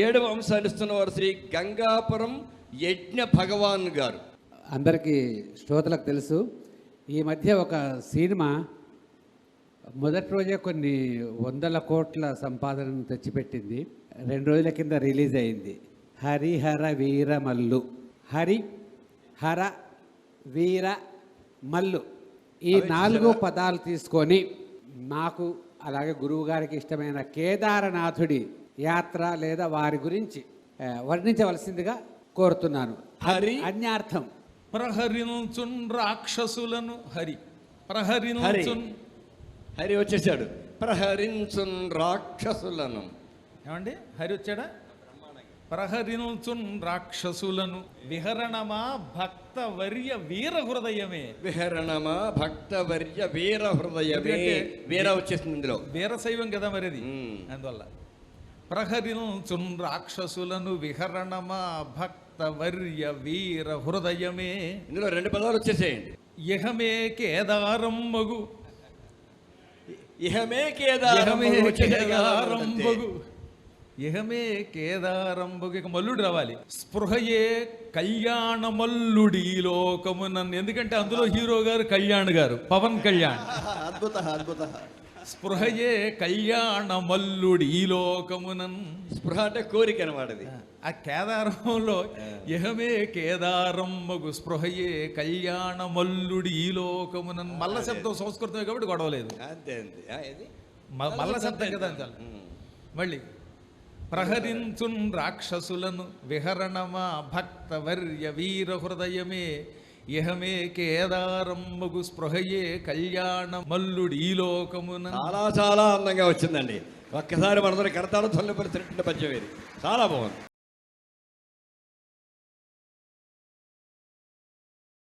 ఏడవ అంశాన్ని ఇస్తున్న వారు శ్రీ గంగాపురం యజ్ఞ భగవాన్ గారు. అందరికీ శ్రోతలకు తెలుసు ఈ మధ్య ఒక సినిమా మొదటి రోజే కొన్ని వందల కోట్ల సంపాదనను తెచ్చిపెట్టింది. రెండు రోజుల కింద రిలీజ్ అయింది. హరిహర వీర మల్లు. హరి హర వీర మల్లు. ఈ నాలుగు పదాలు తీసుకొని నాకు అలాగే గురువు గారికి ఇష్టమైన కేదారనాథుడి యాత్ర లేదా వారి గురించి వర్ణించవలసిందిగా కోరుతున్నాను. హరి. అన్యార్థం. ప్రహరించున్ రాక్షసులను. హరి. ప్రహరించున్ హరి. వచ్చేసాడు. ప్రహరించున్ రాక్షసులను. ఏమండి? హరి వచ్చాడా? ప్రహరించున్ రాక్షసులను. విహరణమా భక్త వర్య వీర హృదయమే విహరణమా భక్తవర్య వీర హృదయమే వీర వచ్చేసింది ఇందులో. వీరశైవం కదా మరిది. అందువల్ల. ప్రహరించున్ రాక్షసులను విహరణమా భక్త వర్య వీర హృదయమే. ఇందులో రెండు పదాలు వచ్చేసేయండి. ఇహమే కేదారం మగు. ఇహమే కేదారం కేదారంబగు ఇహమే కేదారంబగు ఇక మల్లుడు రావాలి. స్పృహయే కళ్యాణ మల్లుడి లోకమునన్ ఎందుకంటే అందులో హీరో గారు కళ్యాణ్ గారు పవన్ కళ్యాణ్. అద్భుత అద్భుత. స్పృహయే కళ్యాణ మల్లుడి లోకమునన్. స్పృహ అంటే కోరిక అనమాట అది. ఆ కేదారంలో ఇహమే కేదారమ్మగు స్పృహయే కళ్యాణ మల్లుడి ఈ లోకమునన్. మల్ల శబ్దం సంస్కృతమే కాబట్టి గొడవలేదు. అంతే అంతే. మల్ల శబ్దం కదా అంతే. మళ్ళీ ప్రహరించున్ రాక్షసులను విహరణమా భక్త వర్య వీర హృదయమే ఇహమే కేదారమ్మగు స్పృహయే కళ్యాణ మల్లుడు ఈ లోకమున చాలా చాలా అందంగా వచ్చిందండి. ఒక్కసారి మనందరం కడతాడు తొలిపరిచినటువంటి పద్యం ఇది. చాలా బాగుంది.